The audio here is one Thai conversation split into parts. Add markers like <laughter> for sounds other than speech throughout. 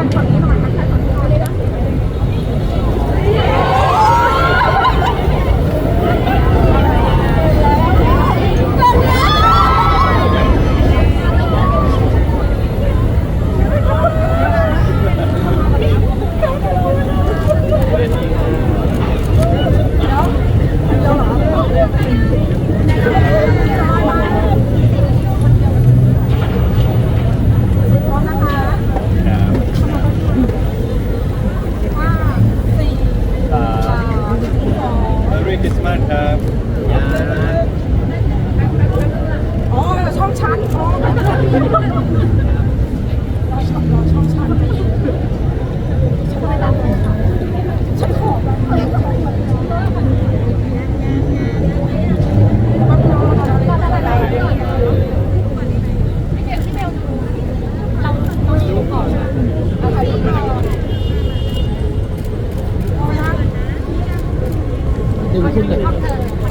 ทักฝั่งนี้หน่อยทักทา ってるんだけ。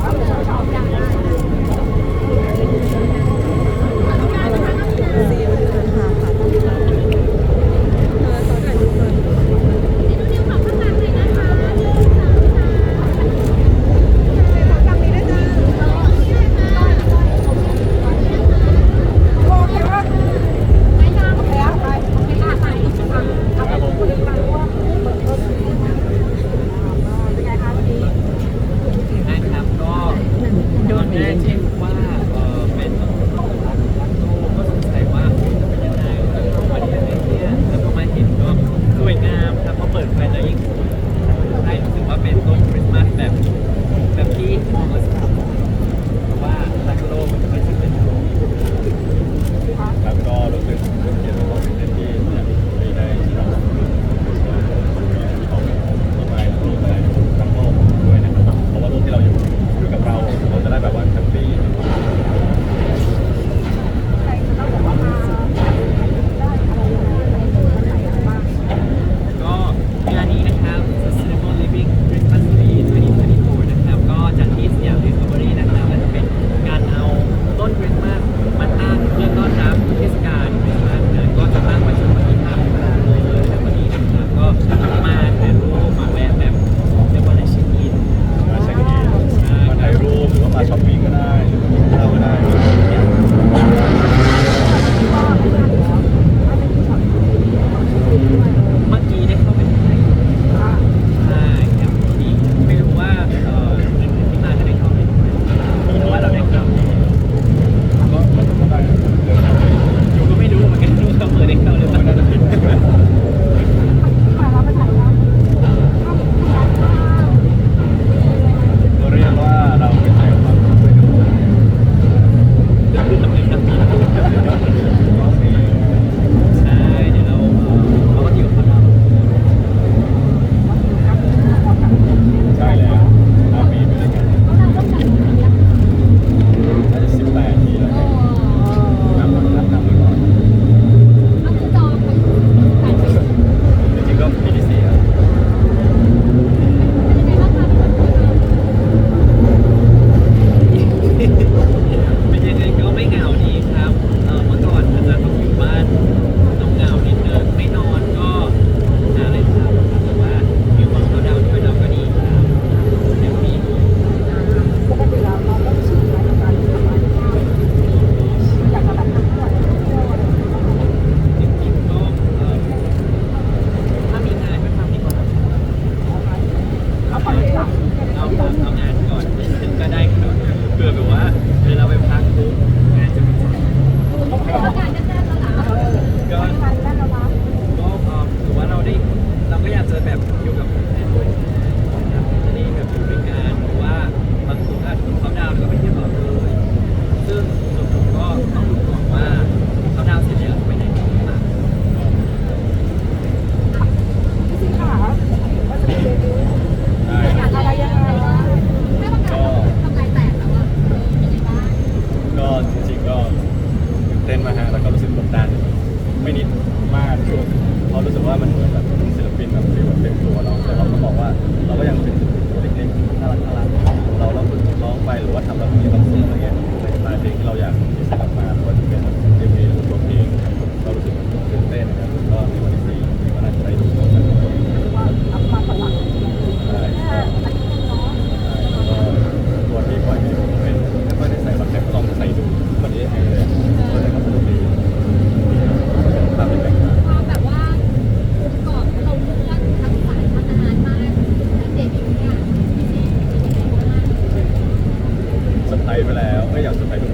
yang.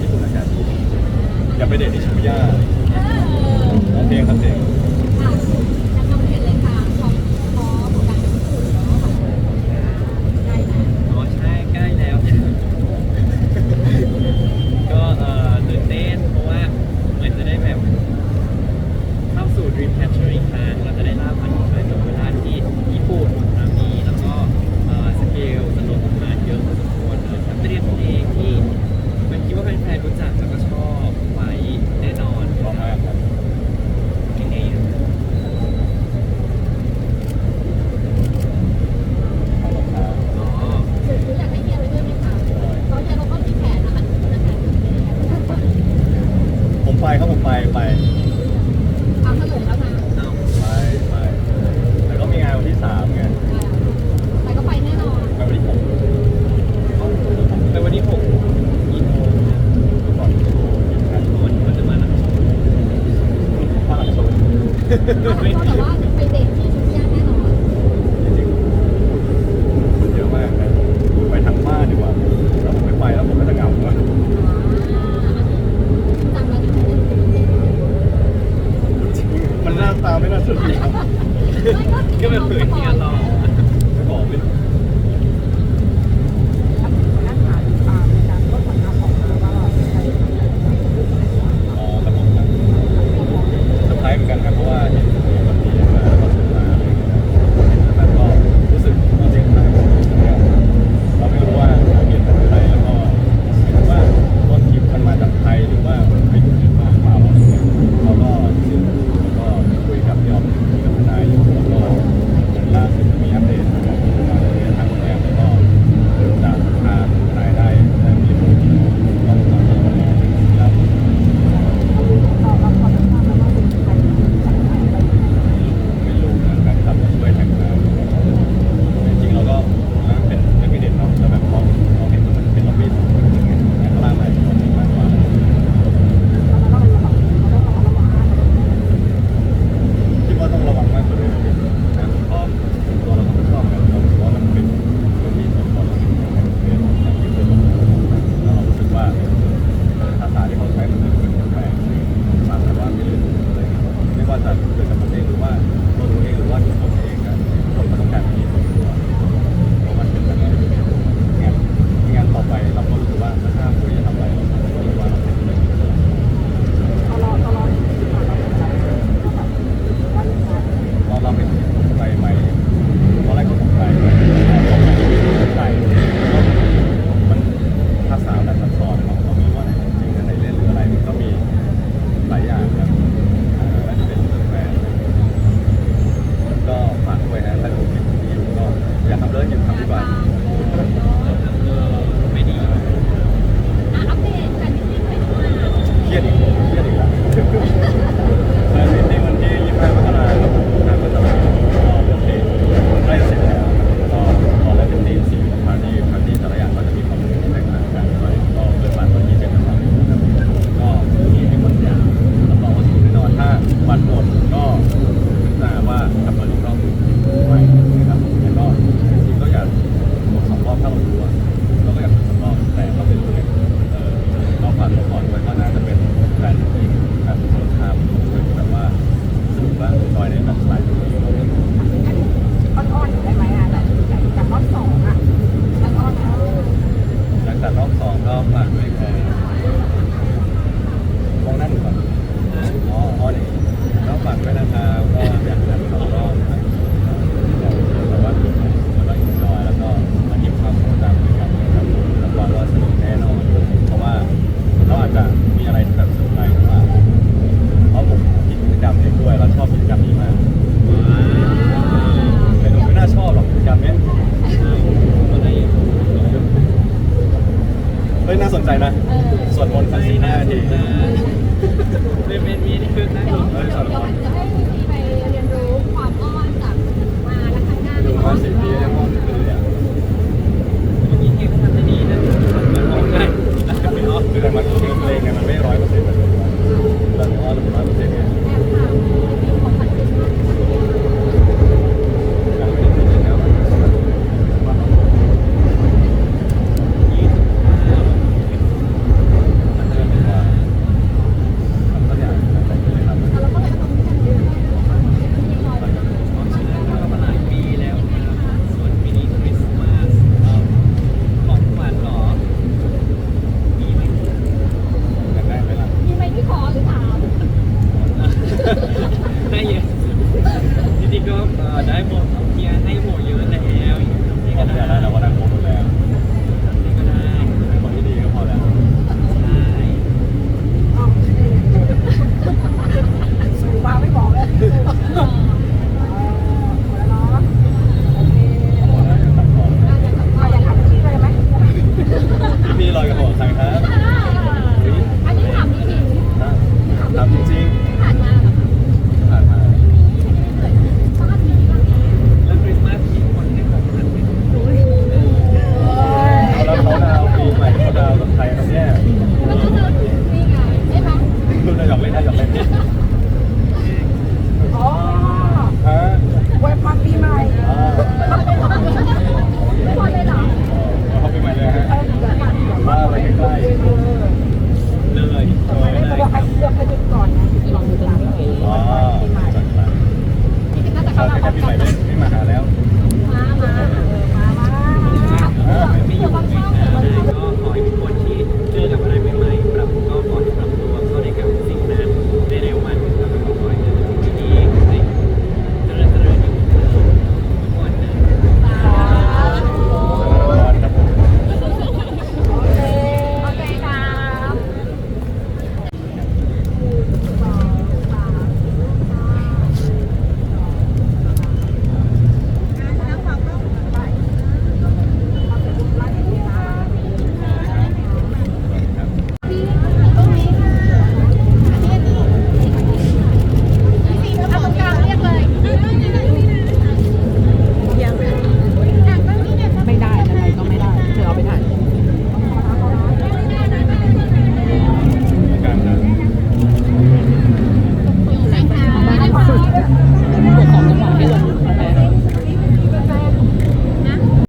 ญี่ปุ่นอากาศดีอย่าไปเดทที่ชิบูย่าโอเคครับเด็ก <laughs> Vedete. เครียดอีกเครียดอีก Yeah, I think that'd be my best.